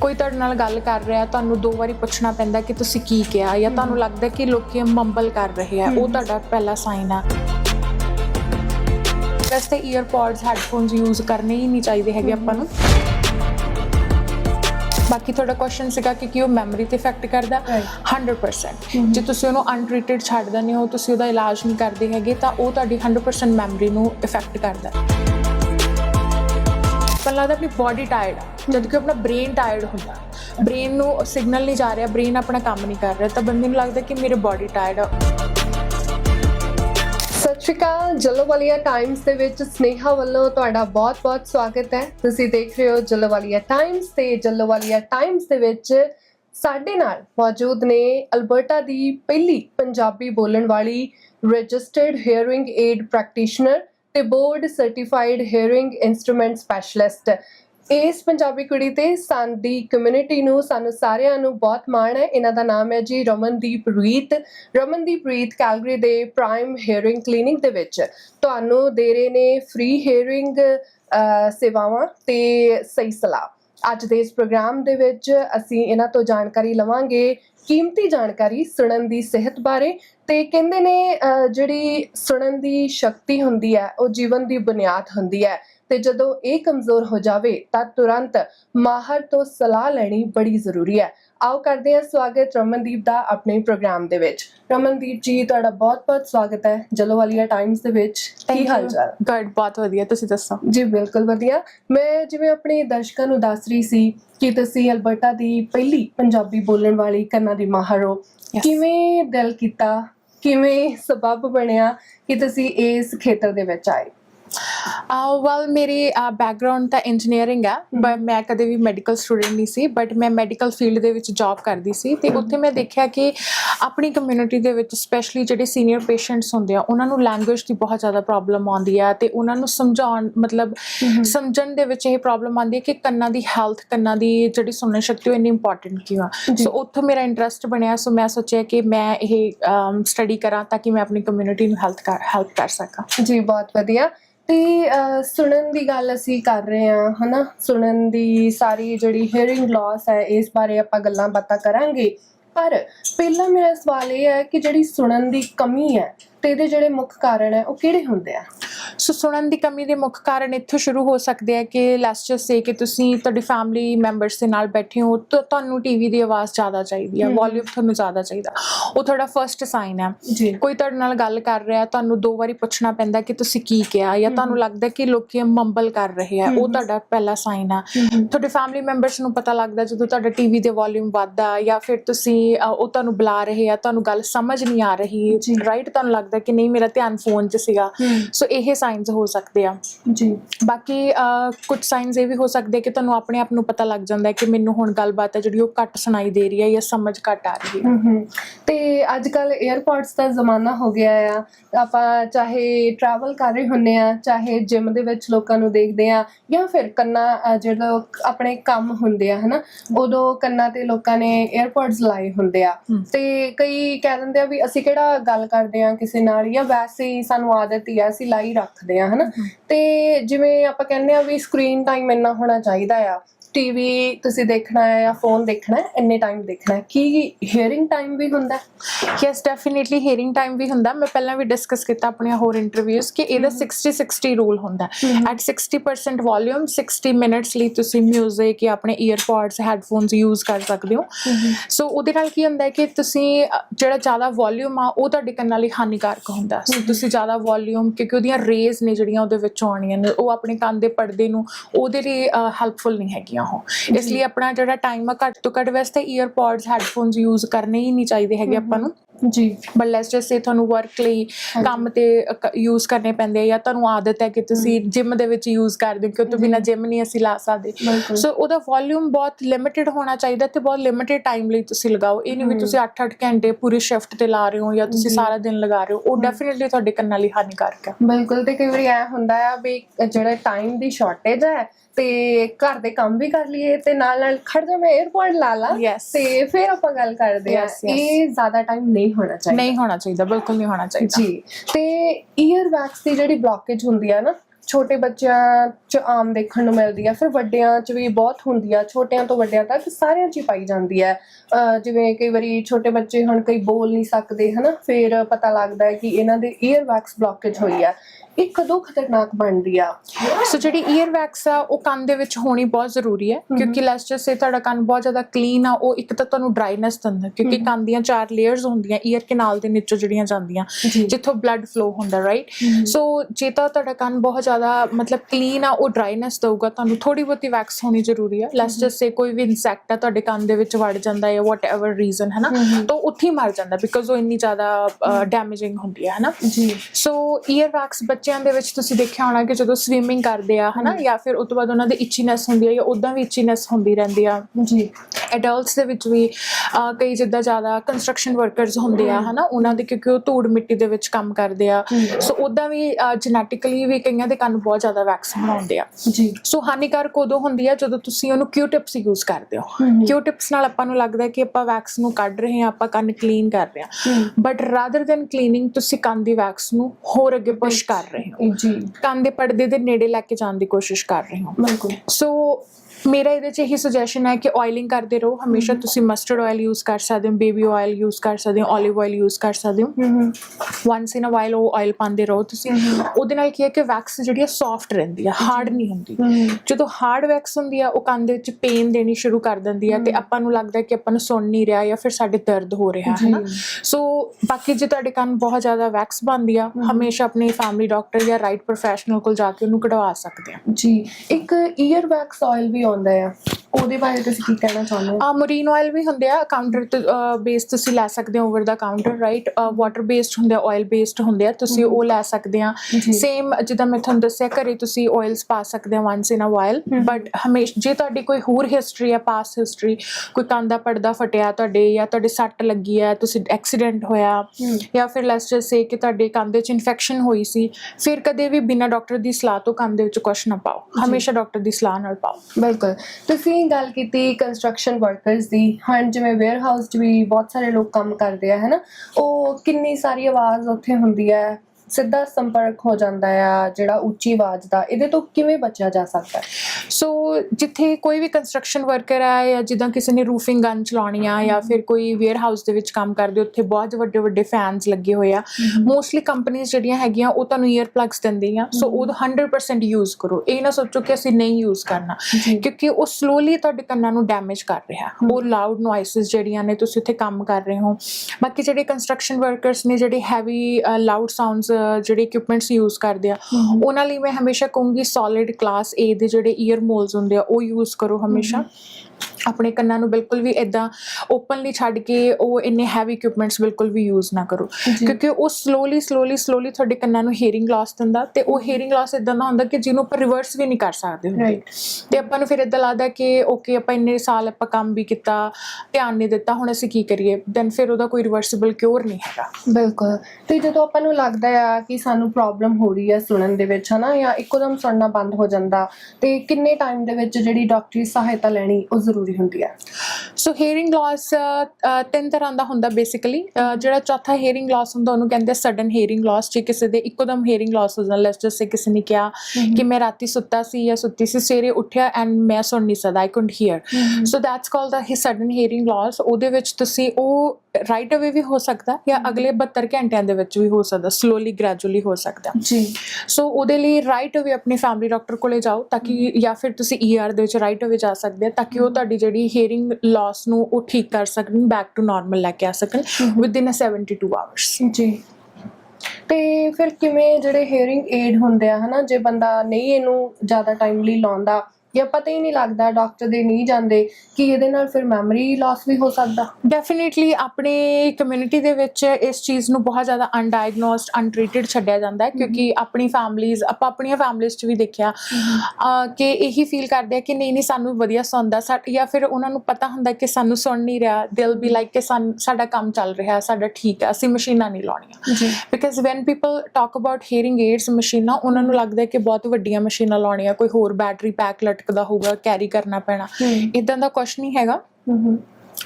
ਕੋਈ ਤੁਹਾਡੇ ਨਾਲ ਗੱਲ ਕਰ ਰਿਹਾ ਤੁਹਾਨੂੰ ਦੋ ਵਾਰੀ ਪੁੱਛਣਾ ਪੈਂਦਾ ਕਿ ਤੁਸੀਂ ਕੀ ਕਿਹਾ ਜਾਂ ਤੁਹਾਨੂੰ ਲੱਗਦਾ ਕਿ ਲੋਕੀ ਮੰਬਲ ਕਰ ਰਹੇ ਆ ਉਹ ਤੁਹਾਡਾ ਪਹਿਲਾ ਸਾਈਨ ਆ। ਵੈਸੇ ਈਅਰਪੋਡਸ ਹੈੱਡਫੋਨਸ ਯੂਜ਼ ਕਰਨੇ ਹੀ ਨਹੀਂ ਚਾਹੀਦੇ ਹੈਗੇ ਆਪਾਂ ਨੂੰ। ਬਾਕੀ ਤੁਹਾਡਾ ਕੁਐਸਚਨ ਸੀਗਾ ਕਿ ਕੀ ਉਹ ਮੈਮਰੀ ਤੇ ਇਫੈਕਟ ਕਰਦਾ? Right. 100% ਜੇ ਤੁਸੀਂ ਉਹਨੂੰ ਅਨਟ੍ਰੀਟਡ ਛੱਡ ਦਿੰਦੇ ਹੋ ਤੁਸੀਂ ਉਹਦਾ ਇਲਾਜ ਨਹੀਂ ਕਰਦੇ ਹੈਗੇ ਤਾਂ ਉਹ ਤੁਹਾਡੀ 100% ਮੈਮਰੀ ਨੂੰ ਇਫੈਕਟ ਕਰਦਾ। ਪਹਿਲਾਂ ਲੱਗਦਾ ਆਪਣੀ ਬਾਡੀ ਟਾਇਰਡ ਆ। ਜਦ ਕਿ ਆਪਣਾ ਬ੍ਰੇਨ ਟਾਇਰਡ ਹੁੰਦਾ। ਬ੍ਰੇਨ ਨੂੰ ਸਿਗਨਲ ਨਹੀਂ ਜਾ ਰਿਹਾ ਬ੍ਰੇਨ ਆਪਣਾ ਕੰਮ ਨਹੀਂ ਕਰ ਰਿਹਾ। ਤਾਂ ਬੰਦੇ ਨੂੰ ਲੱਗਦਾ ਕਿ ਮੇਰੇ ਬਾਡੀ ਟਾਇਰਡ ਆ। ਸਤਿ ਸ਼੍ਰੀ ਅਕਾਲ, ਜਲੋਵਾਲੀਆ ਟਾਈਮਸ ਦੇ ਵਿੱਚ ਸਨੇਹਾ ਵੱਲੋਂ ਤੁਹਾਡਾ ਬਹੁਤ-ਬਹੁਤ ਸਵਾਗਤ ਹੈ। ਤੁਸੀਂ ਦੇਖ ਰਹੇ ਹੋ ਜਲੋਵਾਲੀਆ ਟਾਈਮਸ ਤੇ ਜਲੋਵਾਲੀਆ ਟਾਈਮਸ ਦੇ ਵਿੱਚ ਸਾਡੇ ਨਾਲ ਮੌਜੂਦ ਨੇ ਅਲਬਰਟਾ ਦੀ ਪਹਿਲੀ ਪੰਜਾਬੀ ਬੋਲਣ ਵਾਲੀ ਰਜਿਸਟਰਡ ਹੀਅਰਿੰਗ ਏਡ ਪ੍ਰੈਕਟੀਸ਼ਨਰ ਤੇ board certified hearing instrument specialist ਇਸ ਪੰਜਾਬੀ ਕੁੜੀ ਤੇ ਸਾਡੀ ਕਮਿਊਨਿਟੀ ਨੂੰ, ਸਾਨੂੰ ਸਾਰਿਆਂ ਨੂੰ ਬਹੁਤ ਮਾਣ ਹੈ। ਇਹਨਾਂ ਦਾ ਨਾਮ ਹੈ ਜੀ ਰਮਨਦੀਪ ਰੀਤ ਰਮਨਦੀਪ ਰੀਤ ਕੈਲਗਰੀ ਦੇ ਪ੍ਰਾਈਮ ਹੀਅਰਿੰਗ ਕਲੀਨਿਕ ਦੇ ਵਿੱਚ। ਤੁਹਾਨੂੰ ਦੇ ਰਹੇ ਨੇ ਫ੍ਰੀ ਹੀਅਰਿੰਗ ਸੇਵਾਵਾਂ ਤੇ ਸਹੀ ਸਲਾਹ। ਅੱਜ ਦੇ ਇਸ ਪ੍ਰੋਗਰਾਮ ਦੇ ਵਿੱਚ ਅਸੀਂ ਇਹਨਾਂ ਤੋਂ ਜਾਣਕਾਰੀ ਲਵਾਂਗੇ। ਕੀਮਤੀ ਜਾਣਕਾਰੀ ਸੁਣਨ ਦੀ ਸਿਹਤ ਬਾਰੇ ਤੇ ਕਹਿੰਦੇ ਨੇ ਜਿਹੜੀ ਸੁਣਨ ਦੀ ਸ਼ਕਤੀ ਹੁੰਦੀ ਹੈ ਉਹ ਜੀਵਨ ਦੀ ਬੁਨਿਆਦ ਹੁੰਦੀ ਹੈ। ਤੇ ਜਦੋਂ ਇਹ ਕਮਜ਼ੋਰ ਹੋ ਜਾਵੇ ਤਾਂ ਤੁਰੰਤ ਮਾਹਰ ਤੋਂ ਸਲਾਹ ਲੈਣੀ ਬੜੀ ਜ਼ਰੂਰੀ ਹੈ। ਆਓ ਕਰਦੇ ਹਾਂ ਸਵਾਗਤ ਰਮਨਦੀਪ ਦਾ ਆਪਣੇ ਪ੍ਰੋਗਰਾਮ ਦੇ ਵਿੱਚ। ਰਮਨਦੀਪ ਜੀ ਤੁਹਾਡਾ ਬਹੁਤ-ਬਹੁਤ ਸਵਾਗਤ ਹੈ ਜਲੋਵਾਲੀਆ ਟਾਈਮਸ ਦੇ ਵਿੱਚ। ਕੀ ਹਾਲ ਚਾਲ ਗੁੱਡ ਬਹੁਤ ਵਧੀਆ ਤੁਸੀਂ ਦੱਸੋ? ਜੀ ਬਿਲਕੁਲ ਵਧੀਆ। ਮੈਂ ਜਿਵੇਂ ਆਪਣੇ ਦਰਸ਼ਕਾਂ ਨੂੰ ਦੱਸ ਰਹੀ ਸੀ ਕਿ ਤੁਸੀਂ ਅਲਬਰਟਾ ਦੀ ਪਹਿਲੀ ਪੰਜਾਬੀ ਬੋਲਣ ਵਾਲੀ ਕੰਨਾਂ ਦੀ ਮਾਹਰ ਹੋ. ਕਿਵੇਂ ਦਿਲ ਕੀਤਾ? ਕਿਵੇਂ ਸਬਬ ਬਣਿਆ ਕਿ ਤੁਸੀਂ ਇਸ ਖੇਤਰ ਦੇ ਵਿੱਚ ਆਏ? ਵੈਲ ਮੇਰੀ ਬੈਕਗ੍ਰਾਉਂਡ ਤਾਂ ਇੰਜੀਨੀਅਰਿੰਗ ਆ ਪਰ ਮੈਂ ਕਦੇ ਵੀ ਮੈਡੀਕਲ ਸਟੂਡੈਂਟ ਨਹੀਂ ਸੀ ਬਟ ਮੈਂ ਮੈਡੀਕਲ ਫੀਲਡ ਦੇ ਵਿੱਚ ਜੌਬ ਕਰਦੀ ਸੀ ਤੇ ਉੱਥੇ ਮੈਂ ਦੇਖਿਆ ਕਿ ਆਪਣੀ ਕਮਿਊਨਿਟੀ ਦੇ ਵਿੱਚ ਸਪੈਸ਼ਲੀ ਜਿਹੜੇ ਸੀਨੀਅਰ ਪੇਸ਼ੈਂਟਸ ਹੁੰਦੇ ਆ ਉਹਨਾਂ ਨੂੰ ਲੈਂਗੁਏਜ ਦੀ ਬਹੁਤ ਜ਼ਿਆਦਾ ਪ੍ਰੋਬਲਮ ਆਉਂਦੀ ਆ ਤੇ ਉਹਨਾਂ ਨੂੰ ਸਮਝਾਉਣ ਮਤਲਬ ਸਮਝਣ ਦੇ ਵਿੱਚ ਇਹ ਪ੍ਰੋਬਲਮ ਆਉਂਦੀ ਹੈ ਕਿ ਕੰਨਾਂ ਦੀ ਹੈਲਥ ਕੰਨਾਂ ਦੀ ਜਿਹੜੀ ਸੁਣਨ ਸ਼ਕਤੀ ਉਹ ਇੰਨੀ ਇੰਪੋਰਟੈਂਟ ਕਿਉਂ ਆ। ਸੋ ਉੱਥੋਂ ਮੇਰਾ ਇੰਟਰਸਟ ਬਣਿਆ ਸੋ ਮੈਂ ਸੋਚਿਆ ਕਿ ਮੈਂ ਇਹ ਸਟੱਡੀ ਕਰਾਂ ਤਾਂ ਕਿ ਮੈਂ ਆਪਣੀ ਕਮਿਊਨਿਟੀ ਨੂੰ ਹੈਲਥ ਕਰ ਹੈਲਪ ਕਰ ਸਕਾਂ। ਜੀ ਬਹੁਤ ਵਧੀਆ। ਤੇ ਅਹ, ਸੁਣਨ ਦੀ ਗੱਲ ਅਸੀਂ ਕਰ ਰਹੇ ਹਾਂ ਹਨਾ? ਸੁਣਨ ਦੀ ਸਾਰੀ ਜਿਹੜੀ ਹੀਅਰਿੰਗ ਲਾਸ ਹੈ ਇਸ ਬਾਰੇ ਆਪਾਂ ਗੱਲਾਂ ਬਾਤਾਂ ਕਰਾਂਗੇ। ਪਰ ਪਹਿਲਾ ਮੇਰਾ ਸਵਾਲ ਇਹ ਹੈ ਕਿ ਜਿਹੜੀ ਸੁਣਨ ਦੀ ਕਮੀ ਹੈ ਤੇ ਇਹਦੇ ਜਿਹੜੇ ਮੁੱਖ ਕਾਰਨ ਹੈ ਉਹ ਕਿਹੜੇ ਹੁੰਦੇ ਆ? ਸੋ ਸੁਣਨ ਦੀ ਕਮੀ ਦੇ ਮੁੱਖ ਕਾਰਨ ਇੱਥੋਂ ਸ਼ੁਰੂ ਹੋ ਸਕਦੇ ਆ ਕਿ ਲੈਟਸ ਜਸਟ ਸੇ ਕਿ ਤੁਸੀਂ ਤੁਹਾਡੀ ਫੈਮਿਲੀ ਮੈਂਬਰਸ ਦੇ ਨਾਲ ਬੈਠੇ ਹੋ ਤਾਂ ਤੁਹਾਨੂੰ ਟੀਵੀ ਦੀ ਆਵਾਜ਼ ਜ਼ਿਆਦਾ ਚਾਹੀਦੀ ਹਮ। ਵੋਲਿਊਮ ਤੁਹਾਨੂੰ ਜ਼ਿਆਦਾ ਚਾਹੀਦਾ। ਉਹ ਤੁਹਾਡਾ ਫਰਸਟ ਸਾਈਨ ਹੈ ਕੋਈ ਤੁਹਾਡੇ ਨਾਲ ਗੱਲ ਕਰ ਰਿਹਾ ਤੁਹਾਨੂੰ ਦੋ ਵਾਰੀ ਪੁੱਛਣਾ ਪੈਂਦਾ ਕਿ ਤੁਸੀਂ ਕੀ ਕਿਹਾ ਜਾਂ ਤੁਹਾਨੂੰ ਲੱਗਦਾ ਕਿ ਲੋਕੀ ਮੰਬਲ ਕਰ ਰਹੇ ਆ ਉਹ। ਤੁਹਾਡਾ ਪਹਿਲਾ ਸਾਈਨ ਆ। ਤੁਹਾਡੇ ਫੈਮਿਲੀ ਮੈਂਬਰਸ ਨੂੰ ਪਤਾ ਲੱਗਦਾ ਜਦੋਂ ਤੁਹਾਡਾ ਟੀਵੀ ਦੇ ਵੋਲਿਊਮ ਵੱਧਦਾ ਜਾਂ ਫਿਰ ਤੁਸੀਂ ਉਹ ਤੁਹਾਨੂੰ ਬੁਲਾ ਰਹੇ ਆ ਤੁਹਾਨੂੰ ਗੱਲ ਸਮਝ ਨਹੀਂ ਆ ਰਹੀ। ਰਾਈਟ ਤੁਹਾਨੂੰ ਲੱਗਦਾ ਕਿ ਨਹੀਂ ਮੇਰਾ ਧਿਆਨ ਫੋਨ 'ਚ ਸੀਗਾ। ਸੋ ਇਹ ਸਾਈਨਸ ਹੋ ਸਕਦੇ ਆ। ਜੀ। ਬਾਕੀ ਕੁਝ ਸਾਈਨਸ ਇਹ ਵੀ ਹੋ ਸਕਦੇ ਕਿ ਤੁਹਾਨੂੰ ਆਪਣੇ ਆਪ ਨੂੰ ਪਤਾ ਲੱਗ ਜਾਂਦਾ ਹੈ ਕਿ ਮੈਨੂੰ ਹੁਣ ਗੱਲਬਾਤ ਹੈ ਜਿਹੜੀ ਉਹ ਘੱਟ ਸੁਣਾਈ ਦੇ ਰਹੀ ਹੈ ਜਾਂ ਸਮਝ ਘੱਟ ਆ ਰਹੀ ਹੈ। ਤੇ ਅੱਜ ਕੱਲ 에ਅਰਪੋਰਟਸ ਦਾ ਜ਼ਮਾਨਾ ਹੋ ਗਿਆ ਆ। ਆਪਾਂ ਚਾਹੇ ਟਰੈਵਲ ਕਰ ਰਹੇ ਹੁੰਨੇ ਆ ਚਾਹੇ ਜਿਮ ਦੇ ਵਿੱਚ ਲੋਕਾਂ ਨੂੰ ਦੇਖਦੇ ਆ ਜਾਂ ਫਿਰ ਕੰਨਾਂ ਜਦੋਂ ਆਪਣੇ ਕੰਮ ਹੁੰਦੇ ਆ ਹਨਾ ਉਦੋਂ ਕੰਨਾਂ ਤੇ ਲੋਕਾਂ ਨੇ 에ਅਰਪੋਰਟਸ ਲਾਏ ਹੁੰਦੇ ਆ। ਤੇ ਕਈ ਕਹਿ ਦਿੰਦੇ ਆ ਵੀ ਅਸੀਂ ਕਿਹੜਾ ਗੱਲ ਕਰਦੇ ਆ ਕਿਸੇ ਨਾਲ ਹੀ ਆ, ਵੈਸੇ ਹੀ ਸਾਨੂੰ ਆਦਤ ਹੀ ਆ, ਅਸੀਂ ਲਾਈ ਰੱਖਦੇ ਆ, ਹਨਾ। ਤੇ ਜਿਵੇਂ ਆਪਾਂ ਕਹਿੰਦੇ ਆ ਵੀ ਸਕਰੀਨ ਟਾਈਮ ਇੰਨਾ ਹੋਣਾ ਚਾਹੀਦਾ ਆ। ਟੀਵੀ ਤੁਸੀਂ ਦੇਖਣਾ ਹੈ ਜਾਂ ਫੋਨ ਦੇਖਣਾ ਹੈ ਇੰਨੇ ਟਾਈਮ ਦੇਖਣਾ ਹੈ। ਕੀ ਹੀਅਰਿੰਗ ਟਾਈਮ ਵੀ ਹੁੰਦਾ ਹੈ? ਯੈਸ ਡੈਫੀਨਿਟਲੀ ਹੀਅਰਿੰਗ ਟਾਈਮ ਵੀ ਹੁੰਦਾ ਮੈਂ ਪਹਿਲਾਂ ਵੀ ਡਿਸਕਸ ਕੀਤਾ ਆਪਣੀਆਂ ਹੋਰ ਇੰਟਰਵਿਊਜ਼ ਕਿ ਇਹਦਾ 60 60 ਰੂਲ ਹੁੰਦਾ ਐਟ 60% ਵੋਲਿਊਮ 60 ਮਿੰਟਸ ਲਈ ਤੁਸੀਂ 뮤직 ਜਾਂ ਆਪਣੇ ਈਅਰਪੋਡਸ ਹੈੱਡਫੋਨਸ ਯੂਜ਼ ਕਰ ਸਕਦੇ ਹੋ। ਸੋ ਉਹਦੇ ਨਾਲ ਕੀ ਹੁੰਦਾ ਹੈ ਕਿ ਤੁਸੀਂ ਜਿਹੜਾ ਜ਼ਿਆਦਾ ਵੋਲਿਊਮ ਆ ਉਹ ਤੁਹਾਡੇ ਕੰਨਾਂ ਲਈ ਹਾਨੀਕਾਰਕ ਹੁੰਦਾ ਸੋ ਤੁਸੀਂ ਜ਼ਿਆਦਾ ਵੋਲਿਊਮ ਕਿਉਂਕਿ ਉਹਦੀਆਂ ਰੇਜ਼ ਨੇ ਜਿਹੜੀਆਂ ਉਹਦੇ ਵਿੱਚ ਆਉਣੀਆਂ ਨੇ ਉਹ ਆਪਣੇ ਕੰਨ ਦੇ ਪਰਦੇ ਨੂੰ ਉਹਦੇ ਲਈ ਹੈਲਪਫੁਲ ਨਹੀਂ ਹੈਗੀਆਂ। ਉਹ ਇਸ ਲਈ ਆਪਣਾ ਜਿਹੜਾ ਟਾਈਮ ਆ ਘੱਟ ਤੋਂ ਘੱਟ ਵੈਸੇ ਇਅਰਪੋਡਸ ਹੈੱਡਫੋਨਸ ਯੂਜ਼ ਕਰਨੇ ਹੀ ਨਹੀਂ ਚਾਹੀਦੇ ਹੈਗੇ ਆਪਾਂ ਨੂੰ। ਜੀ। ਬਟ ਲੈਟਸ ਜਸਟ ਸੇ ਤੁਹਾਨੂੰ ਵਰਕ ਲਈ ਕੰਮ ਤੇ ਯੂਜ਼ ਕਰਨੇ ਪੈਂਦੇ ਆ ਜਾਂ ਤੁਹਾਨੂੰ ਆਦਤ ਹੈ ਕਿ ਤੁਸੀਂ ਜਿਮ ਦੇ ਵਿੱਚ ਯੂਜ਼ ਕਰਦੇ ਹੋ ਕਿ ਉਹ ਤੋਂ ਬਿਨਾ ਜਿਮ ਨਹੀਂ ਅਸੀਂ ਲਾ ਸਕਦੇ। ਸੋ ਉਹਦਾ ਵੋਲਿਊਮ ਬਹੁਤ ਲਿਮਿਟਿਡ ਹੋਣਾ ਚਾਹੀਦਾ ਤੇ ਬਹੁਤ ਲਿਮਿਟਿਡ ਟਾਈਮ ਲਈ ਤੁਸੀਂ ਲਗਾਓ। ਇਹ ਨਹੀਂ ਵੀ ਤੁਸੀਂ 8-8 ਘੰਟੇ ਪੂਰੀ ਸ਼ਿਫਟ ਤੇ ਲਾ ਰਹੇ ਹੋ ਜਾਂ ਤੁਸੀਂ ਸਾਰਾ ਦਿਨ ਲਗਾ ਰਹੇ ਹੋ ਉਹ ਡੈਫੀਨਿਟਲੀ ਤੁਹਾਡੇ ਕੰਨਾਂ ਲਈ ਹਾਨੀਕਾਰਕ ਹੈ। ਬਿਲਕੁਲ ਤੇ ਕਈ ਵਾਰੀ ਐ ਹੁੰਦਾ ਆ ਵੀ ਜਿਹੜਾ ਟਾਈਮ ਦੀ ਸ਼ਾਰਟੇਜ ਹੈ ਤੇ ਘਰ ਦੇ ਕੰਮ ਵੀ ਕਰ ਲਈਏ ਤੇ ਨਾਲ ਨਾਲ ਖੜ ਜਾ ਮੈਂ 에ਅਰਪੋਰਟ ਲਾ ਲਾ Yes. ਤੇ ਫਿਰ ਆਪਾਂ ਗੱਲ ਕਰਦੇ ਆ Yes, yes. ਇਹ ਜ਼ਿਆਦਾ ਟਾਈਮ ਨਹੀਂ ਹੋਣਾ ਚਾਹੀਦਾ ਨਹੀਂ ਹੋਣਾ ਚਾਹੀਦਾ ਬਿਲਕੁਲ ਨਹੀਂ ਹੋਣਾ ਚਾਹੀਦਾ ਜੀ ਤੇ ਈਅਰ ਵੈਕਸ ਦੀ ਜਿਹੜੀ ਬਲੌਕੇਜ ਹੁੰਦੀ ਆ ਨਾ ਛੋਟੇ ਬੱਚਿਆਂ ਚ ਆਮ ਦੇਖਣ ਨੂੰ ਮਿਲਦੀ ਆ। ਫਿਰ ਵੱਡਿਆਂ ਚ ਵੀ ਬਹੁਤ ਹੁੰਦੀ ਆ ਛੋਟਿਆਂ ਤੋਂ ਵੱਡਿਆਂ ਤੱਕ ਸਾਰਿਆਂ ਚ ਹੀ ਪਾਈ ਜਾਂਦੀ ਹੈ ਜਿਵੇਂ ਕਈ ਵਾਰੀ ਛੋਟੇ ਬੱਚੇ ਹੁਣ ਕਈ ਬੋਲ ਨਹੀਂ ਸਕਦੇ ਹਨਾ? ਫਿਰ ਪਤਾ ਲੱਗਦਾ ਹੈ ਕਿ ਇਹਨਾਂ ਦੇ ਈਅਰ ਵੈਕਸ ਬਲੌਕੇਜ ਹੋਈ ਆ। ਇਹ ਕਦੋਂ ਖਤਰਨਾਕ ਬਣਦੀ ਆ। ਸੋ ਜਿਹੜੀ ਈਅਰ ਵੈਕਸ ਆ ਉਹ ਕੰਨ ਦੇ ਵਿੱਚ ਹੋਣੀ ਬਹੁਤ ਜ਼ਰੂਰੀ ਹੈ ਕਿਉਂਕਿ ਲੈਟਸ ਜਸਟ ਸੇ ਤੁਹਾਡਾ ਕੰਨ ਬਹੁਤ ਜ਼ਿਆਦਾ ਕਲੀਨ ਆ ਉਹ ਇੱਕ ਤਾਂ ਤੁਹਾਨੂੰ ਡਰਾਈਨੈਸ ਦਿੰਦਾ ਕਿਉਂਕਿ। ਕੰਨ ਦੀਆਂ ਚਾਰ ਲੇਅਰਸ ਹੁੰਦੀਆਂ ਈਅਰ ਕਨਾਲ ਦੇ ਨੀਚੋਂ ਜਿਹੜੀਆਂ ਜਾਂਦੀਆਂ ਜਿੱਥੋਂ ਬਲੱਡ ਫਲੋ ਹੁੰਦਾ ਰਾਈਟ ਸੋ ਜੇ ਤਾਂ ਤੁਹਾਡਾ ਕੰਨ ਬਹੁਤ ਜ਼ਿਆਦਾ ਮਤਲਬ ਕਲੀਨ ਆ ਉਹ ਡਰਾਈਨੈਸ ਦਊਗਾ ਤੁਹਾਨੂੰ ਥੋੜੀ ਬਹੁਤੀ ਵੈਕਸ ਹੋਣੀ ਜ਼ਰੂਰੀ ਹੈ ਲੈਟਸ ਜਸਟ ਸੇ ਕੋਈ ਵੀ ਇਨਸੈਕਟ ਆ ਤੁਹਾਡੇ ਕੰਨ ਦੇ ਵਿੱਚ ਵੜ ਜਾਂਦਾ ਹੈ ਵਾਟ ਐਵਰ ਰੀਜ਼ਨ ਹੈ ਨਾ ਤਾਂ ਉੱਥੇ ਹੀ ਮਰ ਜਾਂਦਾ ਬਿਕਾਜ਼ ਉਹ ਇੰਨੀ ਜ਼ਿਆਦਾ ਡੈਮੇਜਿੰਗ ਹੁੰਦੀ ਹੈ ਹੈ ਨਾ ਜੀ। ਸੋ ਈਅਰ ਵੈਕਸ ਬੱਚਿਆਂ ਦੇ ਵਿੱਚ ਤੁਸੀਂ ਦੇਖਿਆ ਹੋਣਾ ਕਿ ਜਦੋਂ ਸਵੀਮਿੰਗ ਕਰਦੇ ਆ ਹਨਾ? ਹਮ। ਜਾਂ ਫਿਰ ਉਸ ਤੋਂ ਬਾਅਦ ਉਹਨਾਂ ਦੇ ਇਚੀਨੈਸ ਹੁੰਦੀ ਆ ਜਾਂ ਉਦਾਂ ਵੀ ਇਚੀਨੈਸ ਹੁੰਦੀ ਰਹਿੰਦੀ ਆ। ਜੀ। ਐਡਲਟਸ ਦੇ ਵਿੱਚ ਵੀ ਕਈ ਜਿੱਦਾਂ ਜ਼ਿਆਦਾ ਕੰਸਟਰਕਸ਼ਨ ਵਰਕਰਸ ਹੁੰਦੇ ਆ। ਹਨਾ? ਉਹਨਾਂ ਦੇ ਕਿਉਂਕਿ ਉਹ ਧੂੜ ਮਿੱਟੀ ਦੇ ਵਿੱਚ ਕੰਮ ਕਰਦੇ ਆ। ਸੋ ਉਦਾਂ ਵੀ ਜੈਨੇਟਿਕਲੀ ਵੀ ਕਈਆਂ ਦੇ ਕੰਨ ਬਹੁਤ ਜ਼ਿਆਦਾ ਵੈਕਸ ਬਣਾਉਂਦੇ ਆ। ਜੀ। ਸੋ ਹਾਨੀਕਾਰਕ ਉਦੋਂ ਹੁੰਦੀ ਆ ਜਦੋਂ ਤੁਸੀਂ ਉਹਨੂੰ ਕਿਊ ਟਿਪਸ ਯੂਜ਼ ਕਰਦੇ ਹੋ। ਕਿਊ ਟਿਪਸ ਨਾਲ ਆਪਾਂ ਨੂੰ ਲੱਗਦਾ ਕਿ ਆਪਾਂ ਵੈਕਸ ਨੂੰ ਕੱਢ ਰਹੇ ਹਾਂ ਆਪਾਂ ਕੰਨ ਕਲੀਨ ਕਰ ਰਹੇ ਹਾਂ। ਬਟ ਰਾਦਰ ਦੈਨ ਕਲੀਨਿੰਗ ਤੁਸੀਂ ਕੰਨ ਦੀ ਵੈਕਸ ਨੂੰ ਹੋਰ ਅੱਗੇ ਪੁਸ਼ ਕਰ ਰਹੇ ਹੋ। ਜੀ। ਕੰਨ ਦੇ ਪਰਦੇ ਦੇ ਨੇੜੇ ਲੈ ਕੇ ਜਾਣ ਦੀ ਕੋਸ਼ਿਸ਼ ਕਰ ਰਹੇ ਹੋ। ਬਿਲਕੁਲ। ਸੋ ਮੇਰਾ ਇਹਦੇ 'ਚ ਇਹੀ ਸੁਜੈਸ਼ਨ ਹੈ ਕਿ ਆਇਲਿੰਗ ਕਰਦੇ ਰਹੋ। ਹਮੇਸ਼ਾ ਹਮ। ਤੁਸੀਂ ਮਸਟਰਡ ਆਇਲ ਯੂਜ਼ ਕਰ ਸਕਦੇ ਹੋ ਬੇਬੀ ਆਇਲ ਯੂਜ਼ ਕਰ ਸਕਦੇ ਹੋ 올ਿਵ ਆਇਲ ਯੂਜ਼ ਕਰ ਸਕਦੇ ਹੋ। ਵਾਂਸ ਇਨ ਅ ਵਾਈਲ ਉਹ ਆਇਲ ਪਾਉਂਦੇ ਰਹੋ ਤੁਸੀਂ। ਉਹਦੇ ਨਾਲ ਕੀ ਹੈ ਕਿ ਵੈਕਸ ਜਿਹੜੀ ਹੈ ਸੌਫਟ ਰਹਿੰਦੀ ਹੈ ਹਾਰਡ ਨਹੀਂ ਹੁੰਦੀ। ਜਦੋਂ ਹਾਰਡ ਵੈਕਸ ਹੁੰਦੀ ਆ ਉਹ ਕੰਨ ਦੇ ਵਿੱਚ ਪੇਨ ਦੇਣੀ ਸ਼ੁਰੂ ਕਰ ਦਿੰਦੀ ਆ ਤੇ। ਆਪਾਂ ਨੂੰ ਲੱਗਦਾ ਕਿ ਆਪਾਂ ਨੂੰ ਸੁਣ ਨਹੀਂ ਰਿਹਾ ਜਾਂ ਫਿਰ ਸਾਡੇ ਦਰਦ ਹੋ ਰਿਹਾ ਹੈ ਨਾ? ਸੋ ਬਾਕੀ ਜੇ ਤੁਹਾਡੇ ਕੰਨ ਬਹੁਤ ਜ਼ਿਆਦਾ ਵੈਕਸ ਬਣਦੀ ਆ ਹਮ। ਹਮੇਸ਼ਾ ਆਪਣੇ ਫੈਮਿਲੀ ਡਾਕਟਰ ਜਾਂ ਰਾਈਟ ਪ੍ਰੋਫੈਸ਼ਨਲ ਕੋਲ ਜਾ ਕੇ ਉਹਨੂੰ ਕਢਵਾ ਸਕਦੇ ਆ। ਜੀ। ਇੱਕ ਈਅਰ ਵੈਕਸ ਆਇਲ ਵੀ ਆਉਂਦਾ ਆ ਉਹਦੇ ਬਾਰੇ ਤੁਸੀਂ ਕੀ ਕਹਿਣਾ ਚਾਹੁੰਦੇ ਹੋ? ਆ ਮਰੀਨ ਆਇਲ ਵੀ ਹੁੰਦੇ ਆ ਕਾਊਂਟਰ ਤੇ ਬੇਸ ਤੁਸੀਂ ਲੈ ਸਕਦੇ ਹੋ over the counter right water based ਹੁੰਦੇ ਆ ਆਇਲ ਬੇਸਡ ਹੁੰਦੇ ਆ ਤੁਸੀਂ। ਉਹ ਲੈ ਸਕਦੇ ਆ। ਸੇਮ ਜਿੱਦਾਂ ਮੈਂ ਤੁਹਾਨੂੰ ਦੱਸਿਆ ਘਰੇ ਤੁਸੀਂ ਆਇਲਸ ਪਾ ਸਕਦੇ ਹੋ once in a while. But ਹਮੇਸ਼ ਜੇ ਤੁਹਾਡੀ ਕੋਈ ਹੋਰ ਹਿਸਟਰੀ ਹੈ ਪਾਸ ਹਿਸਟਰੀ ਕੋਈ ਕੰਨ ਦਾ ਪਰਦਾ ਫਟਿਆ ਤੁਹਾਡੇ ਜਾਂ ਤੁਹਾਡੇ ਸੱਟ ਲੱਗੀ ਹੈ ਤੁਸੀਂ ਐਕਸੀਡੈਂਟ ਹੋਇਆ ਜਾਂ ਫਿਰ ਲੈਟਸ ਜਸਟ ਸੇ ਕਿ ਤੁਹਾਡੇ ਕੰਨ ਦੇ ਚ ਇਨਫੈਕਸ਼ਨ ਹੋਈ ਸੀ ਫਿਰ ਕਦੇ ਵੀ ਬਿਨਾਂ ਡਾਕਟਰ ਦੀ ਸਲਾਹ ਤੋਂ ਕੰਨ ਦੇ ਵਿੱਚ ਕੁਛ ਨਾ ਪਾਓ। ਹਮੇਸ਼ਾ ਡਾਕਟਰ ਦੀ ਸਲਾਹ ਨਾਲ ਪਾਓ। ਬਿਲਕੁਲ। ਤੁਸੀਂ ਗੱਲ ਕੀਤੀ ਕੰਸਟਰਕਸ਼ਨ ਵਰਕਰਸ ਦੀ, ਹਾਂ, ਜਿਵੇਂ ਵੇਅਰ ਹਾਊਸ 'ਚ ਵੀ ਬਹੁਤ ਸਾਰੇ ਲੋਕ ਕੰਮ ਕਰਦੇ ਆ, ਹੈਨਾ? ਉਹ ਕਿੰਨੀ ਸਾਰੀ ਆਵਾਜ਼ ਉੱਥੇ ਹੁੰਦੀ ਹੈ, ਸਿੱਧਾ ਸੰਪਰਕ ਹੋ ਜਾਂਦਾ ਆ, ਜਿਹੜਾ ਉੱਚੀ ਆਵਾਜ਼ ਦਾ, ਇਹਦੇ ਤੋਂ ਕਿਵੇਂ ਬਚਿਆ ਜਾ ਸਕਦਾ? ਸੋ ਜਿੱਥੇ ਕੋਈ ਵੀ ਕੰਸਟਰਕਸ਼ਨ ਵਰਕਰ ਹੈ ਜਾਂ ਜਿੱਦਾਂ ਕਿਸੇ ਨੇ ਰੂਫਿੰਗ ਗਨ ਚਲਾਉਣੀ ਆ ਜਾਂ ਫਿਰ ਕੋਈ ਵੇਅਰ ਹਾਊਸ ਦੇ ਵਿੱਚ ਕੰਮ ਕਰਦੇ ਉੱਥੇ ਬਹੁਤ ਵੱਡੇ ਵੱਡੇ ਫੈਨਸ ਲੱਗੇ ਹੋਏ ਆ। ਮੋਸਟਲੀ ਕੰਪਨੀਆਂ ਜਿਹੜੀਆਂ ਹੈਗੀਆਂ ਉਹ ਤੁਹਾਨੂੰ ਈਅਰ ਪਲੱਗਸ ਦਿੰਦੀਆਂ ਸੋ ਉਹ 100% ਯੂਜ਼ ਕਰੋ। ਇਹ ਨਾ ਸੋਚੋ ਕਿ ਅਸੀਂ ਨਹੀਂ ਯੂਜ਼ ਕਰਨਾ। ਕਿਉਂਕਿ ਉਹ ਸਲੋਲੀ ਤੁਹਾਡੇ ਕੰਨਾਂ ਨੂੰ ਡੈਮੇਜ ਕਰ ਰਿਹਾ। ਉਹ ਲਾਊਡ ਨੋਇਸਸ ਜਿਹੜੀਆਂ ਨੇ ਤੁਸੀਂ ਉੱਥੇ ਕੰਮ ਕਰ ਰਹੇ ਹੋ। ਬਾਕੀ ਜਿਹੜੇ ਕੰਸਟਰਕਸ਼ਨ ਵਰਕਰਸ ਨੇ ਜਿਹੜੇ ਹੈਵੀ ਲਾਊਡ ਸਾਊਂਡਸ ਜਿਹੜੇ ਇਕਵਿਪਮੈਂਟਸ ਯੂਜ਼ ਕਰਦੇ ਆ ਉਹਨਾਂ ਲਈ ਮੈਂ ਹਮੇਸ਼ਾ ਕਹੂੰਗੀ ਸੋਲਿਡ ਕਲਾਸ A ਦੇ ਜਿਹੜੇ ਈਅਰ ਮੋਲਸ ਹੁੰਦੇ ਆ ਉਹ ਯੂਜ਼ ਕਰੋ ਹਮੇਸ਼ਾ ਆਪਣੇ ਕੰਨਾਂ ਨੂੰ ਬਿਲਕੁਲ ਵੀ ਇਦਾਂ ਓਪਨਲੀ ਛੱਡ ਕੇ ਉਹ ਇੰਨੇ ਹੈਵੀ ਇਕਵਿਪਮੈਂਟਸ ਬਿਲਕੁਲ ਵੀ ਯੂਜ਼ ਨਾ ਕਰੋ। ਕਿਉਂਕਿ ਉਹ ਸਲੋਲੀ ਸਲੋਲੀ ਸਲੋਲੀ ਤੁਹਾਡੇ ਕੰਨਾਂ ਨੂੰ ਹੀਅਰਿੰਗ ਲਾਸ ਦਿੰਦਾ ਤੇ ਉਹ ਹੀਅਰਿੰਗ ਲਾਸ ਇਦਾਂ ਦਾ ਹੁੰਦਾ ਕਿ ਜਿਹਨੂੰ ਆਪਾਂ ਰਿਵਰਸ ਵੀ ਨਹੀਂ ਕਰ ਸਕਦੇ ਹੁੰਦੇ। ਤੇ ਆਪਾਂ ਨੂੰ ਫਿਰ ਇਦਾਂ ਲੱਗਦਾ ਕਿ ਓਕੇ ਆਪਾਂ ਇੰਨੇ ਸਾਲ ਆਪਾਂ ਕੰਮ ਵੀ ਕੀਤਾ ਧਿਆਨ ਨਹੀਂ ਦਿੱਤਾ ਹੁਣ ਅਸੀਂ ਕੀ ਕਰੀਏ? ਦੈਨ ਫਿਰ ਉਹਦਾ ਕੋਈ ਰਿਵਰਸੀਬਲ ਕਿਉਰ ਨਹੀਂ ਹੈਗਾ। ਬਿਲਕੁਲ। ਤੇ ਜਦੋਂ ਆਪਾਂ ਨੂੰ ਲੱਗਦਾ ਆ ਕਿ ਸਾਨੂੰ ਪ੍ਰੋਬਲਮ ਹੋ ਰਹੀ ਹੈ ਸੁਣਨ ਦੇ ਵਿੱਚ ਹਨਾ ਜਾਂ ਇੱਕੋਦਮ ਸੁਣਨਾ ਬੰਦ ਹੋ ਜਾਂਦਾ ਤੇ ਕਿੰਨੇ ਟਾਈਮ ਦੇ ਵਿੱਚ ਜਿਹੜੀ ਡਾਕਟਰੀ ਸਹਾਇਤਾ ਲੈਣੀ ਉਹ ਜ਼ਰੂਰੀ ਹੁੰਦੀ ਹੈ ਸੋ ਹੀਅਰਿੰਗ ਲਾਸ ਤਿੰਨ ਤਰ੍ਹਾਂ ਦਾ ਹੁੰਦਾ ਬੇਸਿਕਲੀ ਜਿਹੜਾ ਚੌਥਾ ਹੀਅਰਿੰਗ ਲਾਸ ਹੁੰਦਾ ਉਹਨੂੰ ਕਹਿੰਦੇ ਸਡਨ ਹੀਅਰਿੰਗ ਲਾਸ ਜੇ ਕਿਸੇ ਦੇ ਇੱਕੋਦਮ ਹੀਅਰਿੰਗ ਲਾਸ ਹੋ ਜਾਂਦਾ ਲੈਟਸ ਜਸਟ ਸੇ ਕਿਸੇ ਨੇ ਕਿਹਾ ਕਿ ਮੈਂ ਰਾਤੀ ਸੁੱਤਾ ਸੀ ਜਾਂ ਸੁੱਤੀ ਸੀ ਸਵੇਰੇ ਉੱਠਿਆ ਐਂਡ ਮੈਂ ਸੁਣ ਨਹੀਂ ਸਕਦਾ I couldn't hear so that's called the sudden hearing loss ਉਹਦੇ ਵਿੱਚ ਤੁਸੀਂ ਉਹ ਰਾਈਟ ਅਵੇ ਵੀ ਹੋ ਸਕਦਾ ਜਾਂ। ਅਗਲੇ 72 ਘੰਟਿਆਂ ਦੇ ਵਿੱਚ ਵੀ ਹੋ ਸਕਦਾ ਸਲੋਲੀ ਗ੍ਰੈਜੂਅਲੀ ਹੋ ਸਕਦਾ। ਜੀ। ਸੋ ਉਹਦੇ ਲਈ ਰਾਈਟ ਅਵੇ ਆਪਣੇ ਫੈਮਿਲੀ ਡਾਕਟਰ ਕੋਲੇ ਜਾਓ ਤਾਂ ਕਿ ਜਾਂ ਫਿਰ ਤੁਸੀਂ ਈਆਰ ਦੇ ਵਿੱਚ ਰਾਈਟ ਅਵੇ ਜਾ ਸਕਦੇ ਆ ਤਾਂ ਕਿ ਉਹ ਤੁਹਾਡੀ ਜਿਹੜੀ ਹੀਅਰਿੰਗ ਲਾਸ ਨੂੰ ਉਹ ਠੀਕ ਕਰ ਸਕਣ ਬੈਕ ਟੂ ਨਾਰਮਲ ਲੈ ਕੇ ਆ ਸਕਣ ਵਿਦ ਇਨ 72 ਆਵਰਸ ਜੀ। ਤੇ ਫਿਰ ਕਿਵੇਂ ਜਿਹੜੇ ਹੀਅਰਿੰਗ ਏਡ ਹੁੰਦੇ ਆ ਹਨਾ ਜੇ ਬੰਦਾ ਨਹੀਂ ਇਹਨੂੰ ਜ਼ਿਆਦਾ ਟਾਈਮ ਲਈ ਲਾਉਂਦਾ ਜਾਂ ਪਤਾ ਹੀ ਨਹੀਂ ਲੱਗਦਾ ਡਾਕਟਰ ਦੇ ਨਹੀਂ ਜਾਂਦੇ ਕਿ ਇਹਦੇ ਨਾਲ ਫਿਰ ਮੈਮਰੀ ਲਾਸ ਵੀ ਹੋ ਸਕਦਾ? ਡੈਫੀਨਿਟਲੀ ਆਪਣੇ ਕਮਿਊਨਿਟੀ ਦੇ ਵਿੱਚ ਇਸ ਚੀਜ਼ ਨੂੰ ਬਹੁਤ ਜ਼ਿਆਦਾ ਅਨਡਾਇਗਨੋਸਡ ਅਨਟ੍ਰੀਟਡ ਛੱਡਿਆ ਜਾਂਦਾ ਹੈ ਕਿਉਂਕਿ ਆਪਣੀ ਫੈਮਲੀਜ਼ ਆਪਾਂ ਆਪਣੀਆਂ ਫੈਮਲੀਜ਼ 'ਚ ਵੀ ਦੇਖਿਆ ਕਿ ਇਹੀ ਫੀਲ ਕਰਦੇ ਆ ਕਿ ਨਹੀਂ ਨਹੀਂ ਸਾਨੂੰ ਵਧੀਆ ਸੁਣਦਾ ਜਾਂ ਫਿਰ ਉਹਨਾਂ ਨੂੰ ਪਤਾ ਹੁੰਦਾ ਕਿ ਸਾਨੂੰ ਸੁਣ ਨਹੀਂ ਰਿਹਾ ਦਿਲ ਵੀ ਲਾਈਕ ਕਿ ਸਾਡਾ ਕੰਮ ਚੱਲ ਰਿਹਾ ਸਾਡਾ ਠੀਕ ਹੈ ਅਸੀਂ ਮਸ਼ੀਨਾਂ ਨਹੀਂ ਲਾਉਣੀਆਂ। ਜੀ। Because when people talk about hearing aids ਮਸ਼ੀਨਾਂ ਉਹਨਾਂ ਨੂੰ ਲੱਗਦਾ ਕਿ ਬਹੁਤ ਵੱਡੀਆਂ ਮਸ਼ੀਨਾਂ ਲਾਉਣੀਆਂ ਕੋਈ ਹੋਰ ਬੈਟਰੀ ਪੈਕ ਲਟਕਦਾ ਹੋਊਗਾ ਕੈਰੀ ਕਰਨਾ ਪੈਣਾ। ਇਦਾਂ ਦਾ ਕੁਝ ਨਹੀਂ ਹੈਗਾ।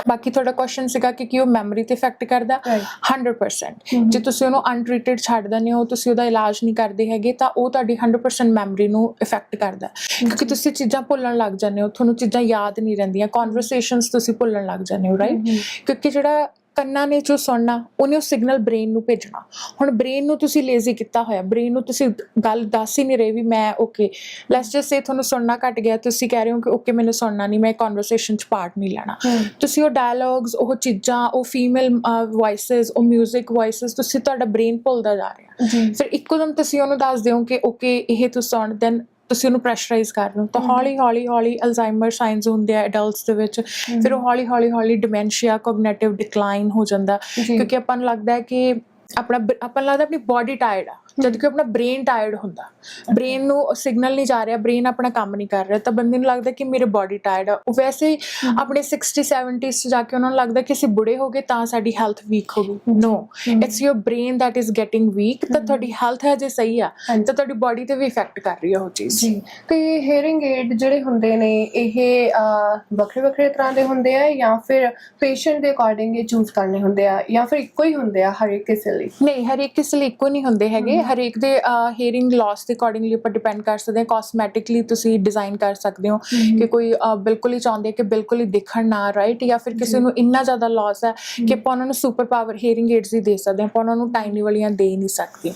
ਬਾਕੀ ਤੁਹਾਡਾ ਕੁਐਸਚਨ ਸੀਗਾ ਕਿ ਕੀ ਉਹ ਮੈਮਰੀ ਤੇ ਇਫੈਕਟ ਕਰਦਾ? Right. 100% ਹਮ। ਜੇ ਤੁਸੀਂ ਉਹਨੂੰ ਅਨਟ੍ਰੀਟਡ ਛੱਡ ਦਿੰਦੇ ਹੋ ਤੁਸੀਂ ਉਹਦਾ ਇਲਾਜ ਨਹੀਂ ਕਰਦੇ ਹੈਗੇ ਤਾਂ ਉਹ ਤੁਹਾਡੀ 100% ਮੈਮਰੀ ਨੂੰ ਇਫੈਕਟ ਕਰਦਾ। ਕਿਉਂਕਿ ਤੁਸੀਂ ਚੀਜ਼ਾਂ ਭੁੱਲਣ ਲੱਗ ਜਾਂਦੇ ਹੋ ਤੁਹਾਨੂੰ ਚੀਜ਼ਾਂ ਯਾਦ ਨਹੀਂ ਰਹਿੰਦੀਆਂ ਕਨਵਰਸੇਸ਼ਨਸ ਤੁਸੀਂ ਭੁੱਲਣ ਲੱਗ ਜਾਂਦੇ ਹੋ ਰਾਈਟ ਕਿਉਂਕਿ ਜਿਹੜਾ ਕੰਨਾਂ ਨੇ ਜੋ ਸੁਣਨਾ ਉਹਨੇ ਉਹ ਸਿਗਨਲ ਬ੍ਰੇਨ ਨੂੰ ਭੇਜਣਾ। ਹੁਣ ਬ੍ਰੇਨ ਨੂੰ ਤੁਸੀਂ ਲੇਜ਼ੀ ਕੀਤਾ ਹੋਇਆ ਬ੍ਰੇਨ ਨੂੰ ਤੁਸੀਂ ਗੱਲ ਦੱਸ ਹੀ ਨਹੀਂ ਰਹੇ ਵੀ ਮੈਂ ਓਕੇ ਲੈਟਸ ਜਸਟ ਸੇ ਤੁਹਾਨੂੰ ਸੁਣਨਾ ਘਟ ਗਿਆ ਤੁਸੀਂ ਕਹਿ ਰਹੇ ਹੋ ਕਿ ਓਕੇ ਮੈਨੂੰ ਸੁਣਨਾ ਨਹੀਂ ਮੈਂ ਕਨਵਰਸੇਸ਼ਨ ਚ ਪਾਰਟ ਨਹੀਂ ਲੈਣਾ। ਤੁਸੀਂ ਉਹ ਡਾਇਲੌਗਸ ਉਹ ਚੀਜ਼ਾਂ ਉਹ ਫੀਮੇਲ ਵੌਇਸਸ ਉਹ 뮤직 ਵੌਇਸਸ ਤੁਸੀਂ ਤੁਹਾਡਾ ਬ੍ਰੇਨ ਭੁੱਲਦਾ ਜਾ ਰਿਹਾ। ਫਿਰ ਇੱਕੋਦਮ ਤੁਸੀਂ ਉਹਨੂੰ ਦੱਸ ਦਿਓ ਕਿ ਓਕੇ ਇਹ ਤੂੰ ਸੁਣ ਦੈਨ ਤੁਸੀਂ ਉਹਨੂੰ ਪ੍ਰੈਸ਼ਰਾਈਜ਼ ਕਰ ਰਹੇ ਹੋ। ਤਾਂ। ਹੌਲੀ ਹੌਲੀ ਹੌਲੀ ਅਲਜ਼ਾਈਮਰ ਸਾਈਨਸ ਹੁੰਦੇ ਆ ਐਡਲਟਸ ਦੇ ਵਿੱਚ। ਫਿਰ ਉਹ ਹੌਲੀ ਹੌਲੀ ਹੌਲੀ ਡਿਮੈਂਸ਼ੀਆ ਕੋਗਨੀਟਿਵ ਡਿਕਲਾਈਨ ਹੋ ਜਾਂਦਾ। ਕਿਉਂਕਿ ਆਪਾਂ ਨੂੰ ਲੱਗਦਾ ਹੈ ਕਿ ਆਪਣਾ ਆਪਾਂ ਨੂੰ ਲੱਗਦਾ ਆਪਣੀ ਬਾਡੀ ਟਾਇਰਡ ਆ। ਜਦ ਕਿ ਆਪਣਾ ਬ੍ਰੇਨ ਟਾਇਰਡ ਹੁੰਦਾ। ਬ੍ਰੇਨ ਨੂੰ ਸਿਗਨਲ ਨਹੀਂ ਜਾ ਰਿਹਾ ਬ੍ਰੇਨ ਆਪਣਾ ਕੰਮ ਨਹੀਂ ਕਰ ਰਿਹਾ। ਤਾਂ ਬੰਦੇ ਨੂੰ ਲੱਗਦਾ ਕਿ ਮੇਰੇ ਬਾਡੀ ਟਾਇਰਡ ਆ। ਉਹ ਵੈਸੇ ਆਪਣੇ 60 70s ਚ ਜਾ ਕੇ ਉਹਨਾਂ ਨੂੰ ਲੱਗਦਾ ਕਿ ਅਸੀਂ ਬੁੜੇ ਹੋ ਗਏ ਤਾਂ ਸਾਡੀ ਹੈਲਥ ਵੀਕ ਹੋ ਗਈ। No it's your brain that is getting weak ਤਾਂ। ਤੁਹਾਡੀ ਹੈਲਥ ਹੈ ਜੇ ਸਹੀ ਆ। ਤਾਂ ਤੁਹਾਡੀ ਬਾਡੀ ਤੇ ਵੀ ਇਫੈਕਟ ਕਰ ਰਹੀ ਆ ਉਹ ਚੀਜ਼। ਜੀ। ਤੇ ਹੀਅਰਿੰਗ ਏਡ ਜਿਹੜੇ ਹੁੰਦੇ ਨੇ ਇਹ ਵੱਖਰੇ ਵੱਖਰੇ ਤਰ੍ਹਾਂ ਦੇ ਹੁੰਦੇ ਆ ਜਾਂ ਫਿਰ ਪੇਸ਼ੈਂਟ ਦੇ ਅਕੋਰਡਿੰਗ ਇਹ ਚੂਜ਼ ਕਰਨੇ ਹੁੰਦੇ ਆ ਜਾਂ ਫਿਰ ਇੱਕੋ ਹੀ ਹੁੰਦੇ ਆ ਹਰ ਇੱਕ ਕਿਸੇ ਲਈ? ਨਹੀਂ ਹਰੇਕ ਕਿਸੇ ਲਈ ਇੱਕੋ ਨਹੀਂ ਹੁੰਦੇ ਹੈਗੇ। ਹਰੇਕ ਦੇ ਹੀਅਰਿੰਗ ਲਾਸ ਦੇ ਅਕੋਰਡਿੰਗਲੀ ਆਪਾਂ ਡਿਪੈਂਡ ਕਰ ਸਕਦੇ ਹਾਂ ਕਾਸਮੈਟਿਕਲੀ ਤੁਸੀਂ ਡਿਜ਼ਾਈਨ ਕਰ ਸਕਦੇ ਹੋ ਕਿ ਕੋਈ ਬਿਲਕੁਲ ਹੀ ਚਾਹੁੰਦੇ ਕਿ ਬਿਲਕੁਲ ਹੀ ਦਿਖਣ ਨਾ ਰਾਈਟ ਜਾਂ ਫਿਰ ਕਿਸੇ। ਨੂੰ ਇੰਨਾ ਜ਼ਿਆਦਾ ਲਾਸ ਹੈ ਕਿ ਆਪਾਂ ਉਹਨਾਂ ਨੂੰ ਸੁਪਰ ਪਾਵਰ ਹੀਅਰਿੰਗ ਏਡਸ ਹੀ ਦੇ ਸਕਦੇ ਹਾਂ ਆਪਾਂ ਉਹਨਾਂ ਨੂੰ ਟਾਈਨੀ ਵਾਲੀਆਂ ਦੇ ਨਹੀਂ ਸਕਦੇ।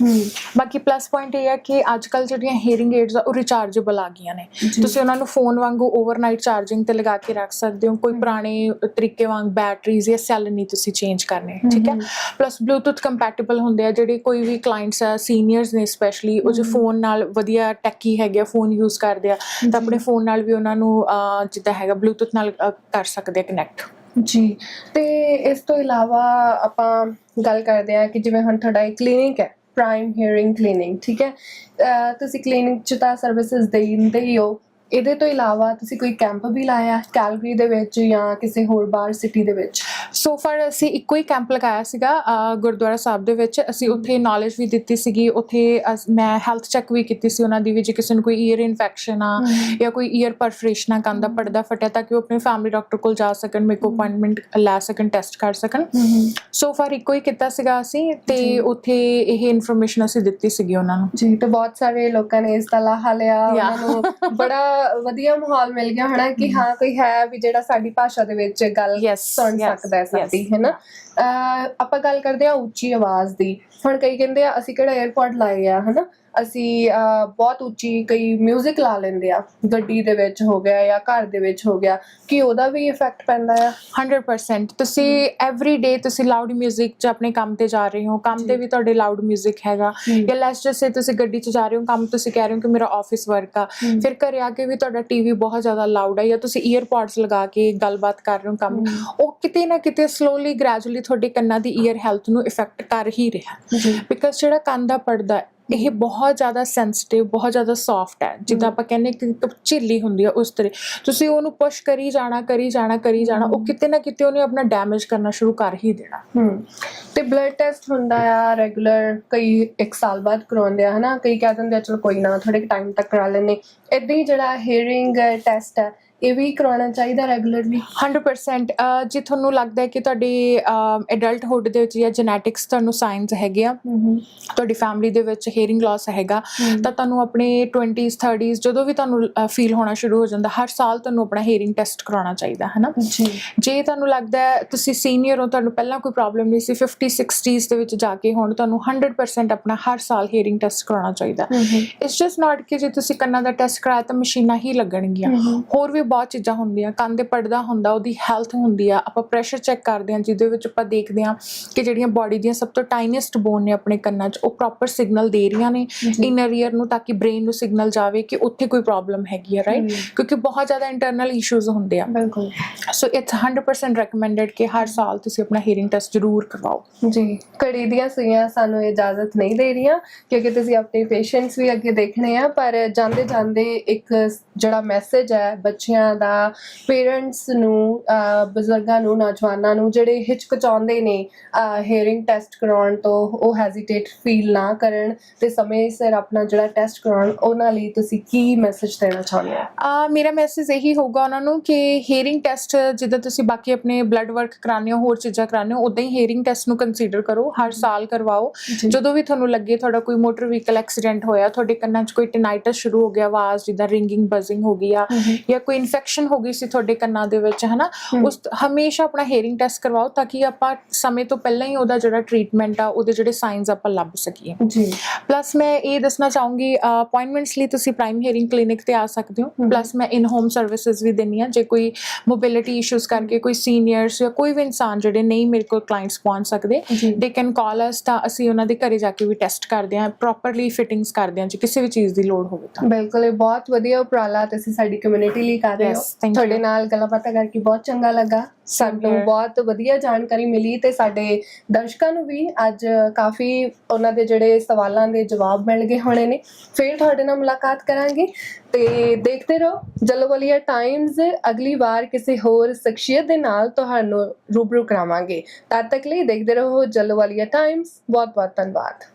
ਬਾਕੀ ਪਲੱਸ ਪੁਆਇੰਟ ਇਹ ਹੈ ਕਿ ਅੱਜ ਕੱਲ ਜਿਹੜੀਆਂ ਹੀਅਰਿੰਗ ਏਡਸ ਆ ਉਹ ਰਿਚਾਰਜੇਬਲ ਆ ਗਈਆਂ ਨੇ। ਤੁਸੀਂ ਉਹਨਾਂ ਨੂੰ ਫੋਨ ਵਾਂਗੂ ਓਵਰਨਾਈਟ ਚਾਰਜਿੰਗ ਤੇ ਲਗਾ ਕੇ ਰੱਖ ਸਕਦੇ ਹੋ ਕੋਈ। ਪੁਰਾਣੇ ਤਰੀਕੇ ਵਾਂਗ ਬੈਟਰੀਜ਼ ਜਾਂ ਸੈੱਲ ਨਹੀਂ ਤੁਸੀਂ ਚੇਂਜ ਕਰਨੇ ਠੀਕ ਹੈ? ਪਲੱਸ ਬਲੂਟੁੱਥ ਕੰਪੈਟੀਬਲ ਹੁੰਦੇ ਆ ਜਿਹੜੇ ਕੋਈ ਵੀ ਕਲਾਇੰਟਸ ਆ ਸੀਨੀਅਰਸ ਨੇ ਸਪੈਸ਼ਲੀ ਉਹ ਜੋ। ਫੋਨ ਨਾਲ ਵਧੀਆ ਟੈਕੀ ਹੈਗੇ ਆ ਫੋਨ ਯੂਜ਼ ਕਰਦੇ ਆ ਤਾਂ ਆਪਣੇ ਫੋਨ ਨਾਲ ਵੀ ਉਹਨਾਂ ਨੂੰ ਜਿੱਦਾਂ ਹੈਗਾ ਬਲੂਟੁੱਥ ਨਾਲ ਕਰ ਸਕਦੇ ਆ ਕਨੈਕਟ ਜੀ ਤੇ ਇਸ ਤੋਂ ਇਲਾਵਾ ਆਪਾਂ ਗੱਲ ਕਰਦੇ ਆ ਕਿ ਜਿਵੇਂ ਹੁਣ ਤੁਹਾਡਾ ਇੱਕ ਕਲੀਨਿਕ ਹੈ ਪ੍ਰਾਈਮ ਹੀਅਰਿੰਗ ਕਲੀਨਿਕ ਠੀਕ ਹੈ? ਤੁਸੀਂ ਕਲੀਨਿਕ ਚ ਤਾਂ ਸਰਵਿਸਿਜ਼ ਦਿੰਦੇ ਹੀ ਹੋ ਇਹਦੇ ਤੋਂ ਇਲਾਵਾ ਤੁਸੀਂ ਕੋਈ ਕੈਂਪ ਵੀ ਲਾਇਆ ਕੈਲਗਰੀ ਦੇ ਵਿੱਚ ਜਾਂ ਕਿਸੇ ਹੋਰ ਬਾਹਰ ਸਿਟੀ ਦੇ ਵਿੱਚ ਸੋ ਫਾਰ ਅਸੀਂ ਇੱਕੋ ਹੀ ਕੈਂਪ ਲਗਾਇਆ ਸੀਗਾ ਗੁਰਦੁਆਰਾ ਸਾਹਿਬ ਦੇ ਵਿੱਚ ਅਸੀਂ ਉੱਥੇ ਨੌਲੇਜ ਵੀ ਦਿੱਤੀ ਸੀਗੀ ਉੱਥੇ ਮੈਂ ਹੈਲਥ ਚੈੱਕ ਵੀ ਕੀਤੀ ਸੀ ਉਹਨਾਂ ਦੀ ਵੀ ਜੇ ਕਿਸੇ ਨੂੰ ਕੋਈ ਈਅਰ ਇਨਫੈਕਸ਼ਨ ਆ ਜਾਂ ਕੋਈ ਈਅਰ ਪਰਫਰੇਸ਼ਨ ਆ ਕੰਨ ਦਾ। ਪਰਦਾ ਫਟਿਆ ਤਾਂ ਕਿ ਉਹ ਆਪਣੇ ਫੈਮਿਲੀ ਡਾਕਟਰ ਕੋਲ ਜਾ ਸਕਣ ਮੇਕੋ। ਅਪਾਇੰਟਮੈਂਟ ਲੈ ਸਕਣ ਟੈਸਟ ਕਰ ਸਕਣ ਸੋ ਫਾਰ ਇੱਕੋ ਹੀ ਕੀਤਾ ਸੀਗਾ ਅਸੀਂ। ਤੇ ਉੱਥੇ ਇਹ ਇਨਫੋਰਮੇਸ਼ਨ ਅਸੀਂ ਦਿੱਤੀ ਸੀਗੀ ਉਹਨਾਂ ਨੂੰ ਜੀ ਤੇ ਬਹੁਤ ਸਾਰੇ ਲੋਕਾਂ ਨੇ ਇਸ ਦਾ ਲਾਹਾ ਲਿਆ. ਉਹਨਾਂ ਨੂੰ ਬੜਾ ਵਧੀਆ ਮਾਹੌਲ ਮਿਲ ਗਿਆ ਹਨਾ ਕਿ ਹਾਂ ਕੋਈ ਹੈ ਵੀ ਜਿਹੜਾ ਸਾਡੀ ਭਾਸ਼ਾ ਦੇ ਵਿੱਚ ਗੱਲ ਸੁਣ ਸਕਦਾ ਹੈ ਸਾਡੀ yes. ਹੈ ਨਾ ਅਹ ਆਪਾਂ ਗੱਲ ਕਰਦੇ ਆ ਉੱਚੀ ਆਵਾਜ਼ ਦੀ। ਹੁਣ ਕਈ ਕਹਿੰਦੇ ਆ ਅਸੀਂ ਕਿਹੜਾ 에어ਪੋਰਟ ਲਾਏ ਆ ਹਨਾ? ਅਸੀਂ ਅਹ, ਬਹੁਤ ਉੱਚੀ ਕਈ 뮤직 ਲਾ ਲੈਂਦੇ ਆ ਗੱਡੀ ਦੇ ਵਿੱਚ ਹੋ ਗਿਆ ਜਾਂ ਘਰ ਦੇ ਵਿੱਚ ਹੋ ਗਿਆ ਕਿ ਉਹਦਾ ਵੀ ਇਫੈਕਟ ਪੈਂਦਾ ਆ 100% ਤੁਸੀਂ ਐਵਰੀ ਡੇ ਤੁਸੀਂ ਲਾਊਡ 뮤직 'ਚ ਆਪਣੇ ਕੰਮ ਤੇ ਜਾ ਰਹੇ ਹੋ ਕੰਮ ਜੀ। ਤੇ ਵੀ ਤੁਹਾਡੇ ਲਾਊਡ 뮤직 ਹੈਗਾ ਜਾਂ ਲੈਟਸ ਜਸਟ ਸੇ ਤੁਸੀਂ ਗੱਡੀ 'ਚ ਜਾ ਰਹੇ ਹੋ ਕੰਮ ਤੁਸੀਂ ਕਹਿ ਰਹੇ ਹੋ ਕਿ ਮੇਰਾ ਆਫਿਸ ਵਰਕ ਆ ਹਮ। ਫਿਰ ਘਰੇ ਆ ਕੇ ਵੀ ਤੁਹਾਡਾ ਟੀਵੀ ਬਹੁਤ ਜ਼ਿਆਦਾ ਲਾਊਡ ਹੈ ਜਾਂ ਤੁਸੀਂ ਈਅਰਪੋਡਸ ਲਗਾ ਕੇ ਗੱਲਬਾਤ ਕਰ ਰਹੇ ਹੋ ਕੰਮ ਹਮ। ਉਹ ਕਿਤੇ ਨਾ ਕਿਤੇ ਸਲੋਲੀ ਗ੍ਰੈਜੂਅਲੀ ਤੁਹਾਡੇ ਕੰਨਾਂ ਦੀ ਈਅਰ ਹੈਲਥ ਨੂੰ ਇਫੈਕਟ ਕਰ ਹੀ ਰਿਹਾ ਜੀ ਬਿਕਾਜ਼ ਜਿਹੜਾ ਕੰਨ ਦਾ ਪਰਦਾ ਹੈ, ਇਹ ਬਹੁਤ ਜ਼ਿਆਦਾ ਸੈਂਸਿਟਿਵ ਬਹੁਤ ਜ਼ਿਆਦਾ ਸੌਫਟ ਹੈ। ਜਿੱਦਾਂ। ਆਪਾਂ ਕਹਿੰਦੇ ਕਿ ਝਿੱਲੀ ਹੁੰਦੀ ਹੈ ਉਸ ਤਰ੍ਹਾਂ। ਤੁਸੀਂ ਉਹਨੂੰ ਪੁਸ਼ ਕਰੀ ਜਾਣਾ ਕਰੀ ਜਾਣਾ ਕਰੀ ਜਾਣਾ ਉਹ। ਕਿਤੇ ਨਾ ਕਿਤੇ ਉਹਨੇ ਆਪਣਾ ਡੈਮੇਜ ਕਰਨਾ ਸ਼ੁਰੂ ਕਰ ਹੀ ਦੇਣਾ। ਤੇ ਬਲੱਡ ਟੈਸਟ ਹੁੰਦਾ ਆ ਰੈਗੂਲਰ ਕਈ ਇੱਕ ਸਾਲ ਬਾਅਦ ਕਰਾਉਂਦੇ ਆ ਹਨਾ? ਕਈ ਕਹਿ ਦਿੰਦੇ ਆ ਚਲੋ ਕੋਈ ਨਾ ਥੋੜੇ ਟਾਈਮ ਤੱਕ ਕਰਾ ਲੈਣੇ ਇਦਾਂ ਹੀ ਜਿਹੜਾ ਹੀਅਰਿੰਗ ਟੈਸਟ ਹੈ ਇਹ ਵੀ ਕਰਾਉਣਾ ਚਾਹੀਦਾ ਰੈਗੂਲਰਲੀ 100% ਅਹ, ਜੇ ਤੁਹਾਨੂੰ ਲੱਗਦਾ ਹੈ ਕਿ ਤੁਹਾਡੀ ਐਡਲਟਹੁੱਡ ਦੇ ਵਿੱਚ ਜਾਂ ਜੈਨੇਟਿਕਸ ਤੁਹਾਨੂੰ ਸਾਇੰਸ ਹੈਗੇ ਆ ਤੁਹਾਡੀ ਫੈਮਿਲੀ ਦੇ ਵਿੱਚ ਹੀਅਰਿੰਗ ਲਾਸ ਹੈਗਾ ਤਾਂ ਤੁਹਾਨੂੰ ਆਪਣੇ 20s 30s ਜਦੋਂ ਵੀ ਤੁਹਾਨੂੰ ਫੀਲ ਹੋਣਾ ਸ਼ੁਰੂ ਹੋ ਜਾਂਦਾ ਹਰ ਸਾਲ ਤੁਹਾਨੂੰ ਆਪਣਾ ਹੀਅਰਿੰਗ ਟੈਸਟ ਕਰਾਉਣਾ ਚਾਹੀਦਾ ਹੈ ਨਾ ਜੀ। ਜੇ ਤੁਹਾਨੂੰ ਲੱਗਦਾ ਹੈ ਤੁਸੀਂ ਸੀਨੀਅਰ ਹੋ ਤੁਹਾਨੂੰ ਪਹਿਲਾਂ ਕੋਈ ਪ੍ਰੋਬਲਮ ਨਹੀਂ ਸੀ 50 60s ਦੇ ਵਿੱਚ ਜਾ ਕੇ ਹੁਣ ਤੁਹਾਨੂੰ 100% ਆਪਣਾ ਹਰ ਸਾਲ ਹੀਅਰਿੰਗ ਟੈਸਟ ਕਰਾਉਣਾ ਚਾਹੀਦਾ। ਇਟਸ ਜਸਟ ਨਾਟ ਕਿ ਜੇ ਤੁਸੀਂ ਕੰਨਾਂ ਦਾ ਟੈਸਟ ਕਰਾਇਆ ਤਾਂ ਮਸ਼ੀਨਾਂ ਹੀ ਲੱਗਣਗੀਆਂ। ਹੋਰ ਵੀ ਬਹੁਤ ਚੀਜ਼ਾਂ ਹੁੰਦੀਆਂ ਕੰਨ ਦੇ ਪਰਦਾ ਹੁੰਦਾ ਉਹਦੀ ਹੈਲਥ ਹੁੰਦੀ ਆ ਆਪਾਂ ਪ੍ਰੈਸ਼ਰ ਚੈੱਕ ਕਰਦੇ ਹਾਂ ਜਿਹਦੇ ਵਿੱਚ ਆਪਾਂ ਦੇਖਦੇ ਹਾਂ ਕਿ ਜਿਹੜੀਆਂ ਬਾਡੀ ਦੀਆਂ ਸਭ ਤੋਂ ਟਾਈਨੈਸਟ ਬੋਨ ਨੇ ਆਪਣੇ ਕੰਨਾਂ 'ਚ ਉਹ ਪ੍ਰੋਪਰ ਸਿਗਨਲ ਦੇ ਰਹੀਆਂ ਨੇ ਇਨਰ ਈਅਰ ਨੂੰ ਤਾਂ ਕਿ ਬ੍ਰੇਨ ਨੂੰ ਸਿਗਨਲ ਜਾਵੇ ਕਿ ਉੱਥੇ ਕੋਈ ਪ੍ਰੋਬਲਮ ਹੈਗੀ ਹੈ। ਰਾਈਟ ਕਿਉਂਕਿ ਬਹੁਤ ਜ਼ਿਆਦਾ ਇੰਟਰਨਲ ਇਸ਼ੂਜ਼ ਹੁੰਦੇ ਆ। ਬਿਲਕੁਲ। ਸੋ ਇਟਸ 100% ਰეკਮੈਂਡਡ ਕਿ ਹਰ ਸਾਲ ਤੁਸੀਂ ਆਪਣਾ ਹੀਅਰਿੰਗ ਟੈਸਟ ਜ਼ਰੂਰ ਕਰਵਾਓ। ਜੀ। ਘੜੀ ਦੀਆਂ ਸੂਈਆਂ ਸਾਨੂੰ ਇਜਾਜ਼ਤ ਨਹੀਂ ਦੇ ਰਹੀਆਂ ਕਿਉਂਕਿ ਤੁਸੀਂ ਆਪਣੇ ਪੇਸ਼ੈਂਟਸ ਵੀ ਅੱਗੇ ਦੇਖਣੇ ਆ ਪਰ ਜਾਂਦੇ ਜਾਂਦੇ ਇੱਕ ਜਿਹੜਾ ਮੈਸੇਜ ਹੈ ਬੱਚਿਆਂ ਬੱਚਿਆਂ ਦਾ ਪੇਰੈਂਟਸ ਨੂੰ ਬਜ਼ੁਰਗਾਂ ਨੂੰ ਨੌਜਵਾਨਾਂ ਨੂੰ ਜਿਹੜੇ ਹਿਚਕਚਾਉਂਦੇ ਨੇ ਹੀਅਰਿੰਗ ਟੈਸਟ ਕਰਾਉਣ ਤੋਂ ਉਹ ਹੈਜ਼ਿਟੇਟ ਫੀਲ ਨਾ ਕਰਨ ਤੇ ਸਮੇਂ ਸਿਰ ਆਪਣਾ ਜਿਹੜਾ ਟੈਸਟ ਕਰਾਉਣ ਉਹਨਾਂ ਲਈ ਤੁਸੀਂ ਕੀ ਮੈਸੇਜ ਦੇਣਾ ਚਾਹੁੰਦੇ ਹੋ? ਆ ਮੇਰਾ ਮੈਸੇਜ ਇਹੀ ਹੋਊਗਾ ਉਹਨਾਂ ਨੂੰ ਕਿ ਹੀਅਰਿੰਗ ਟੈਸਟ ਜਿੱਦਾਂ ਤੁਸੀਂ ਬਾਕੀ ਆਪਣੇ ਬਲੱਡ ਵਰਕ ਕਰਾਉਂਦੇ ਹੋ ਹੋਰ ਚੀਜ਼ਾਂ ਕਰਾਉਂਦੇ ਹੋ ਉਦਾਂ ਹੀ ਹੀਅਰਿੰਗ ਟੈਸਟ ਨੂੰ ਕੰਸੀਡਰ ਕਰੋ ਹਰ ਸਾਲ ਕਰਵਾਓ। ਜਦੋਂ ਵੀ ਤੁਹਾਨੂੰ ਲੱਗੇ ਤੁਹਾਡਾ ਕੋਈ ਮੋਟਰ ਵਹੀਕਲ ਐਕਸੀਡੈਂਟ ਹੋਇਆ ਤੁਹਾਡੇ ਕੰਨਾਂ 'ਚ ਕੋਈ ਟਿਨਾਈਟਸ ਸ਼ੁਰੂ ਹੋ ਗਿਆ ਆਵਾਜ਼ ਜਿੱਦਾਂ ਰਿੰਗਿੰਗ ਬਜ਼ਿੰਗ ਹੋ ਗਈ ਆ ਜਾਂ ਕੋਈ ਇਨਫੈਕਸ਼ਨ ਹੋ ਗਈ ਸੀ ਤੁਹਾਡੇ ਕੰਨਾਂ ਦੇ ਵਿੱਚ ਹਨਾ। ਉਸ ਹਮੇਸ਼ਾ ਆਪਣਾ ਹੀਅਰਿੰਗ ਟੈਸਟ ਕਰਵਾਓ ਤਾਂ ਕਿ ਆਪਾਂ ਸਮੇਂ ਤੋਂ ਪਹਿਲਾਂ ਹੀ ਉਹਦਾ ਜਿਹੜਾ ਟ੍ਰੀਟਮੈਂਟ ਆ ਉਹਦੇ ਜਿਹੜੇ ਸਾਈਨਸ ਆਪਾਂ ਲੱਭ ਸਕੀਏ। ਜੀ। ਪਲੱਸ ਮੈਂ ਇਹ ਦੱਸਣਾ ਚਾਹੂੰਗੀ ਅਪਾਇੰਟਮੈਂਟਸ ਲਈ ਤੁਸੀਂ ਪ੍ਰਾਈਮ ਹੀਅਰਿੰਗ ਕਲੀਨਿਕ ਤੇ ਆ ਸਕਦੇ ਹੋ। ਪਲੱਸ ਮੈਂ ਇਨ ਹੋਮ ਸਰਵਿਸਿਜ਼ ਵੀ ਦਿੰਨੀ ਆ ਜੇ ਕੋਈ ਮੋਬਿਲਿਟੀ ਇਸ਼ੂਜ਼ ਕਰਕੇ ਕੋਈ ਸੀਨੀਅਰਸ ਜਾਂ ਕੋਈ ਵੀ ਇਨਸਾਨ ਜਿਹੜੇ ਨਹੀਂ ਮੇਰੇ ਕੋਲ ਕਲਾਇੰਟਸ ਪਹੁੰਚ ਸਕਦੇ ਦੇ ਕੈਨ ਕਾਲ ਅਸ ਤਾਂ ਅਸੀਂ ਉਹਨਾਂ ਦੇ ਘਰੇ ਜਾ ਕੇ ਵੀ ਟੈਸਟ ਕਰਦੇ ਹਾਂ ਪ੍ਰੋਪਰਲੀ ਫਿਟਿੰਗਸ ਕਰਦੇ ਹਾਂ ਜੇ ਕਿਸੇ ਵੀ ਚੀਜ਼ ਦੀ ਲੋੜ ਹੋਵੇ ਤਾਂ। ਬਿਲਕੁਲ ਇਹ ਬਹੁਤ ਵਧੀਆ ਉਪਰਾਲਾ ਤੁਸੀਂ ਸਾਡੀ ਕਮਿਊਨਿਟੀ ਲਈ ਕਰ ਰਹੇ Yes. ਤੁਹਾਡੇ ਨਾਲ ਗੱਲਾਂ ਬਾਤਾਂ ਕਰਕੇ ਬਹੁਤ ਚੰਗਾ ਲੱਗਾ। ਸਾਨੂੰ. ਬਹੁਤ ਵਧੀਆ ਜਾਣਕਾਰੀ ਮਿਲੀ ਤੇ ਸਾਡੇ ਦਰਸ਼ਕਾਂ ਨੂੰ ਵੀ ਅੱਜ ਕਾਫੀ ਉਹਨਾਂ ਦੇ ਜਿਹੜੇ ਸਵਾਲਾਂ ਦੇ ਜਵਾਬ ਮਿਲ ਗਏ ਹੋਣੇ ਨੇ। ਫਿਰ ਤੁਹਾਡੇ ਨਾਲ ਮੁਲਾਕਾਤ ਕਰਾਂਗੇ ਤੇ ਦੇਖਦੇ ਰਹੋ ਜਲਵਲੀਆ ਟਾਈਮਜ਼ ਅਗਲੀ ਵਾਰ ਕਿਸੇ ਹੋਰ ਸ਼ਖਸੀਅਤ ਦੇ ਨਾਲ ਤੁਹਾਨੂੰ ਰੂਬਰੂ ਕਰਾਵਾਂਗੇ। ਤਦ ਤੱਕ ਲਈ ਦੇਖਦੇ ਰਹੋ ਜਲਵਲੀਆ ਟਾਈਮਜ਼ ਬਹੁਤ ਬਹੁਤ ਧੰਨਵਾਦ।